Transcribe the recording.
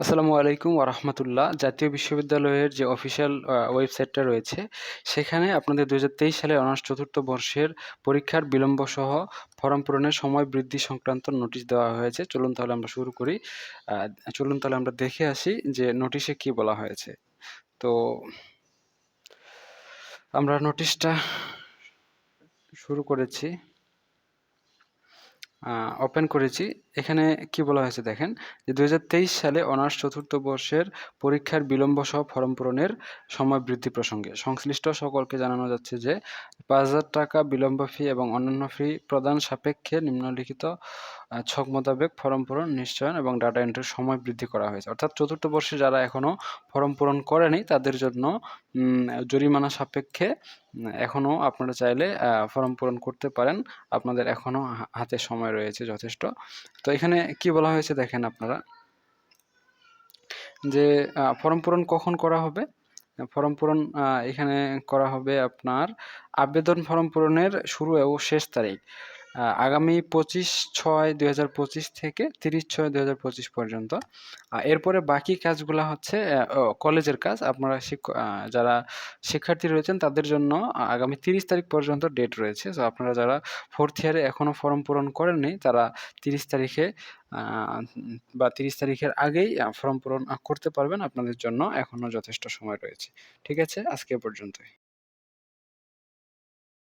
আসসালামু আলাইকুম ওরহমতুল্লাহ জাতীয় বিশ্ববিদ্যালয়ের যে অফিসিয়াল ওয়েবসাইটটা রয়েছে, সেখানে আপনাদের দু হাজার তেইশ সালে অনার্স চতুর্থ বর্ষের পরীক্ষার বিলম্ব সহ ফর্ম পূরণের সময় বৃদ্ধি সংক্রান্ত নোটিশ দেওয়া হয়েছে। চলুন তাহলে আমরা শুরু করি। চলুন তাহলে আমরা দেখে আসি যে নোটিশে কি বলা হয়েছে। তো আমরা নোটিশটা শুরু করেছি। ওপেন করেছি। এখানে কি বলা হয়েছে দেখেন যে দু হাজার তেইশ সালে অনার্স চতুর্থ বর্ষের পরীক্ষার বিলম্ব সহ ফরম পূরণের সময় বৃদ্ধি প্রসঙ্গে সংশ্লিষ্ট সকলকে জানানো যাচ্ছে যে, পাঁচ হাজার টাকা বিলম্ব ফি এবং অন্যান্য ফি প্রদান সাপেক্ষে নিম্নলিখিত ছক মোতাবেক ফর্ম পূরণ, নিশ্চয়ন এবং ডাটা এন্ট্রির সময় বৃদ্ধি করা হয়েছে। অর্থাৎ চতুর্থ বর্ষে যারা এখনও ফর্ম পূরণ করেনি, তাদের জন্য জরিমানা সাপেক্ষে এখনও আপনারা চাইলে ফর্ম পূরণ করতে পারেন। আপনাদের এখনও হাতে সময় রয়েছে যথেষ্ট। তো এখানে কি বলা হয়েছে দেখেন আপনারা? যে ফর্ম পূরণ কখন করা হবে? ফর্ম পূরণ এখানে করা হবে আপনার আবেদন ফর্ম পূরণের শুরু ও শেষ তারিখ। আগামী পঁচিশ ছয় দুই হাজার পঁচিশ থেকে তিরিশ ছয় দুই পর্যন্ত। এরপরে বাকি কাজগুলো হচ্ছে কলেজের কাজ। আপনারা যারা শিক্ষার্থী রয়েছেন, তাদের জন্য আগামী তিরিশ তারিখ পর্যন্ত ডেট রয়েছে। তো আপনারা যারা ফোর্থ ইয়ারে এখনও ফর্ম পূরণ করেননি, তারা তিরিশ তারিখে বা তিরিশ তারিখের আগেই ফর্ম পূরণ করতে পারবেন। আপনাদের জন্য এখনও যথেষ্ট সময় রয়েছে। ঠিক আছে? আজকে পর্যন্তই।